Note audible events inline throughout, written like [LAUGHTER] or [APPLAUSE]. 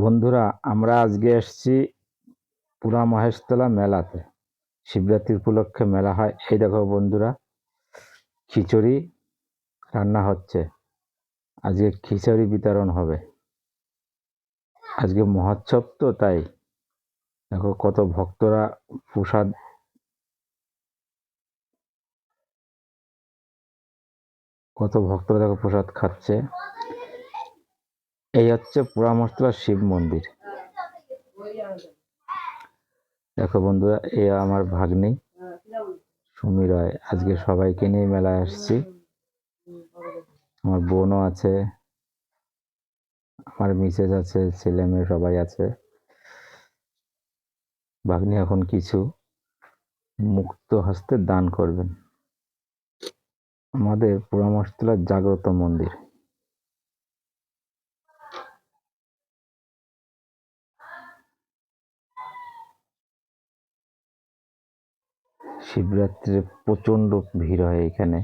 বন্ধুরা, আমরা আজকে এসেছি পুরা মহেশতলা মেলাতে। শিবরাত্রি উপলক্ষে মেলা হয়। এই দেখো বন্ধুরা, খিচুড়ি রান্না হচ্ছে। আজকে খিচুড়ি বিতরণ হবে। আজকে মহোৎসব তো, তাই। দেখো কত ভক্তরা প্রসাদ কত ভক্তরা দেখো প্রসাদ খাচ্ছে। এই হচ্ছে পুরামস্তলা শিব মন্দির। দেখো বন্ধুরা, এ আমার ভাগ্নি সুমি রায়। আজকে সবাইকে নিয়ে মেলায় আসছি। আমার বোনও আছে, আমার মিসেস আছে, ছেলে মেয়ে সবাই আছে। ভাগ্নি এখন কিছু মুক্ত হস্তে দান করবেন। আমাদের পুরামস্তলার জাগ্রত মন্দির। শিবরাত্রিতে প্রচণ্ড ভিড় হয় এখানে।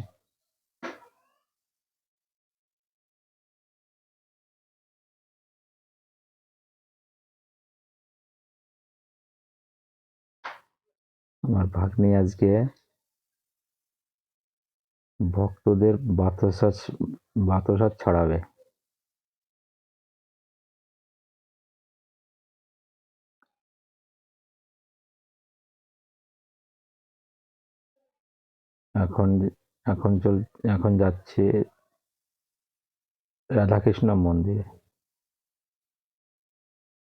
আমার ভাগ্নি আজকে ভক্তদের বাতাসা বাতাসা ছড়াবে। এখন এখন চল এখন যাচ্ছে রাধাকৃষ্ণ মন্দিরে।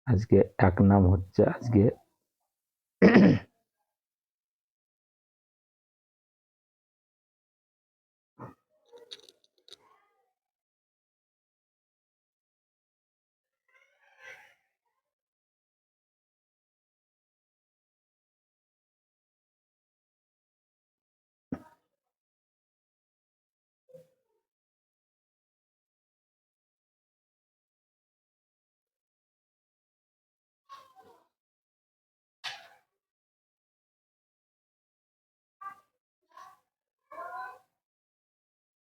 আজকে এক নাম হচ্ছে আজকে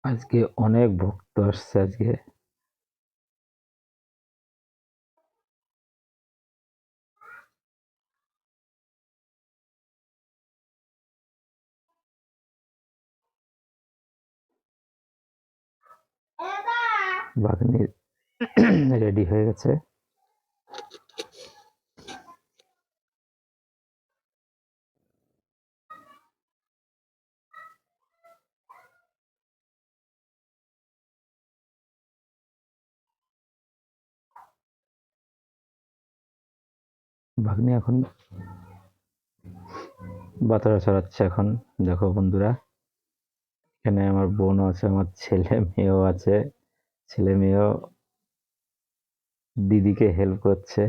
আজকে অনেক ভক্ত আসছে আজকে। বাগনি রেডি [CLEARS THROAT] হয়ে গেছে। ভাগ্নি এখন বাতাসা ছড়াচ্ছে এখন। দেখো বন্ধুরা, এখানে আমার বোনও আছে, আমার ছেলে মেয়েও আছে। ছেলে মেয়েও দিদিকে হেল্প করছে।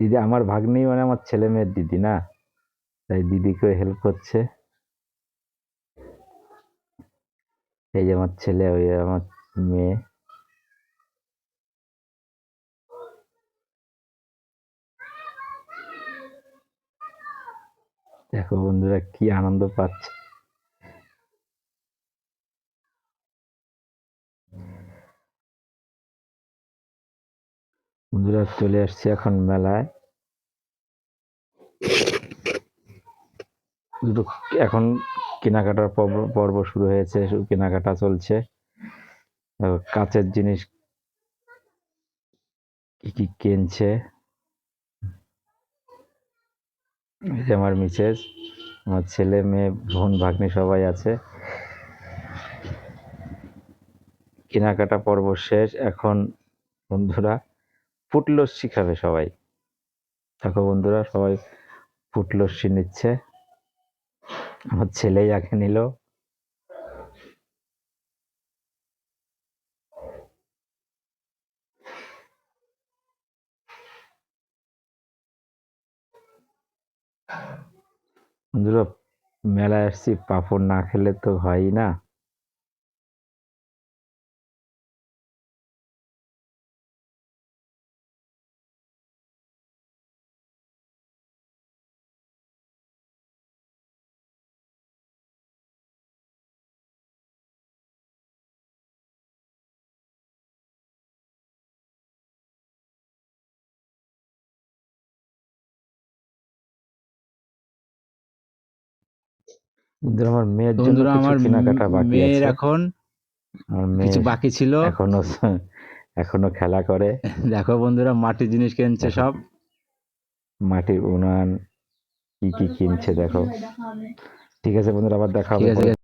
দিদি আমার ভাগ্নি মানে আমার ছেলে মেয়ের দিদি না? তাই দিদিকে হেল্প করছে। এই যে আমার ছেলে, ওই আমার মেয়ে। দেখো বন্ধুরা কি আনন্দ পাচ্ছে। বন্ধুরা চলে আসছে এখন মেলায়। এখন কেনাকাটার পর্ব শুরু হয়েছে কেনাকাটা চলছে। কাঁচের জিনিস কি কি কিনছে? এই আমার মিসেস, আমার ছেলে, মেয়ে, বোন, ভাগ্নি সবাই আছে। কেনাকাটা পর্ব শেষ, এখন বন্ধুরা পুটলস্যি খাবে সবাই। দেখো বন্ধুরা, সবাই পুটলস্যি নিচ্ছে। আমার ছেলেই আগে নিল। বন্ধুরা মেলায় আসছি পাঁপড় না খেলে তো হয়ই না। বন্ধুরা আমার মেয়ের জন্য বন্ধুরা কিছু আমার কেনাকাটা বাকি মেয়ের আছে। এখন আমার কিছু মেয়ে বাকি ছিল। এখনও [LAUGHS] এখনও খেলা করে। দেখো বন্ধুরা মাটির জিনিস কিনছে সব। মাটির উনান কি কি কিনছে দেখো। ঠিক আছে বন্ধুরা আবার দেখা ঠিক হবে।